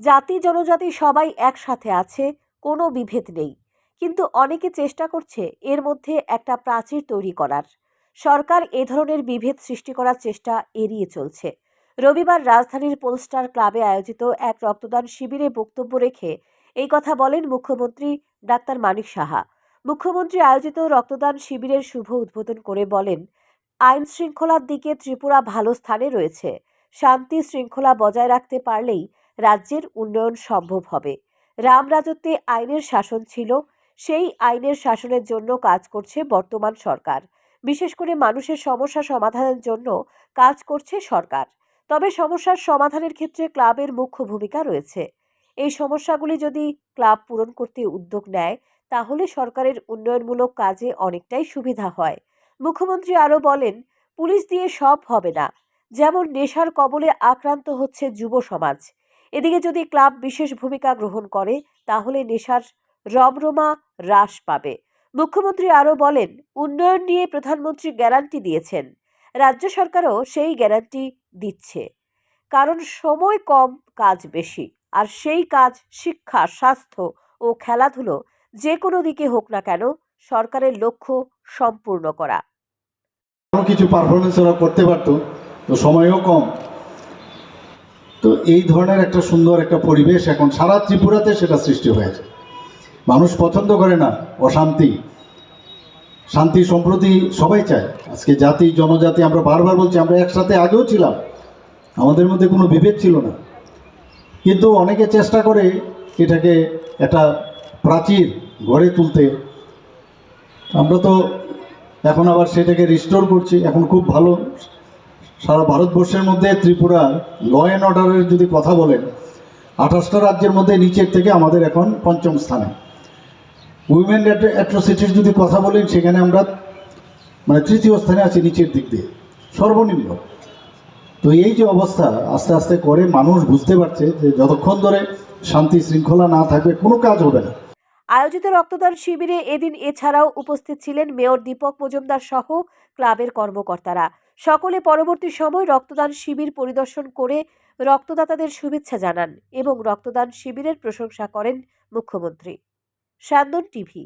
জাতি জনজাতি সবাই একসাথে আছে, কোনো বিভেদ নেই। কিন্তু অনেকে চেষ্টা করছে এর মধ্যে একটা প্রাচীর তৈরি করার। সরকার এ ধরনের বিভেদ সৃষ্টি করার চেষ্টা এড়িয়ে চলছে। রবিবার রাজধানীর পোলস্টার ক্লাবে আয়োজিত এক রক্তদান শিবিরে বক্তব্য রেখে এই কথা বলেন মুখ্যমন্ত্রী ডাক্তার মানিক সাহা। মুখ্যমন্ত্রী আয়োজিত রক্তদান শিবিরের শুভ উদ্বোধন করে বলেন, আইন শৃঙ্খলার দিকে ত্রিপুরা ভালো স্থানে রয়েছে। শান্তি শৃঙ্খলা বজায় রাখতে পারলেই রাজ্যের উন্নয়ন সম্ভব হবে। রাম রাজত্বে আইনের শাসন ছিল, সেই আইনের শাসনের জন্য কাজ করছে বর্তমান সরকার। বিশেষ করে মানুষের সমস্যা সমাধানের জন্য কাজ করছে সরকার। তবে সমস্যার সমাধানের ক্ষেত্রে ক্লাবের মুখ্য ভূমিকা রয়েছে। এই সমস্যাগুলি যদি ক্লাব পূরণ করতে উদ্যোগ নেয়, তাহলে সরকারের উন্নয়নমূলক কাজে অনেকটাই সুবিধা হয়। মুখ্যমন্ত্রী আরও বলেন, পুলিশ দিয়ে সব হবে না। যেমন নেশার কবলে আক্রান্ত হচ্ছে যুব সমাজ এদিকে যদি ক্লাব বিশেষ ভূমিকা গ্রহণ করে, তাহলে নেশার রমরমা হ্রাস পাবে। মুখ্যমন্ত্রী আরও বলেন, উন্নয়ন নিয়ে প্রধানমন্ত্রী গ্যারান্টি দিয়েছেন। রাজ্য সরকারও সেই গ্যারান্টি দিচ্ছে। কারণ সময় কম, কাজ বেশি। আর সেই কাজ শিক্ষা, স্বাস্থ্য ও খেলাধুলো যে কোনো দিকে হোক না কেন, সরকারের লক্ষ্য সম্পূর্ণ করা। কিছু পারফরমেন্স ওরা করতে পারতো, তো সময়ও কম। তো এই ধরনের একটা সুন্দর একটা পরিবেশ এখন সারা ত্রিপুরাতে সেটা সৃষ্টি হয়েছে। মানুষ পছন্দ করে না অশান্তি। শান্তি সম্প্রতি সবাই চায়। আজকে জাতি, জনজাতি, আমরা বারবার বলছি, আমরা একসাথে আগেও ছিলাম। আমাদের মধ্যে কোনো বিভেদ ছিল না। কিন্তু অনেকে চেষ্টা করে এটাকে একটা প্রাচীর গড়ে তুলতে। আমরা তো এখন আবার সেটাকে রিস্টোর করছি। এখন খুব ভালো সারা ভারতবর্ষের মধ্যে ত্রিপুরা ল অ্যান্ড অর্ডারের যদি কথা বলেন, আঠাশটা রাজ্যের মধ্যে নিচের থেকে আমাদের এখন পঞ্চম স্থানে। উইমেন অ্যাট্রোসিটির যদি কথা বলেন, সেখানে আমরা মানে তৃতীয় স্থানে আছি নিচের দিক দিয়ে। সর্বনিম্ন। তো এই যে অবস্থা আস্তে আস্তে করে মানুষ বুঝতে পারছে যে যতক্ষণ ধরে শান্তি শৃঙ্খলা না থাকবে, কোনো কাজ হবে না। আয়োজিত রক্তদান শিবিরে এদিন এছাড়াও উপস্থিত ছিলেন মেয়র দীপক মজুমদার সহ ক্লাবের কর্মকর্তারা। সকলে পরবর্তী সময় রক্তদান শিবির পরিদর্শন করে রক্তদাতাদের শুভেচ্ছা জানান এবং রক্তদান শিবিরের প্রশংসা করেন মুখ্যমন্ত্রী। স্যান্দন টিভি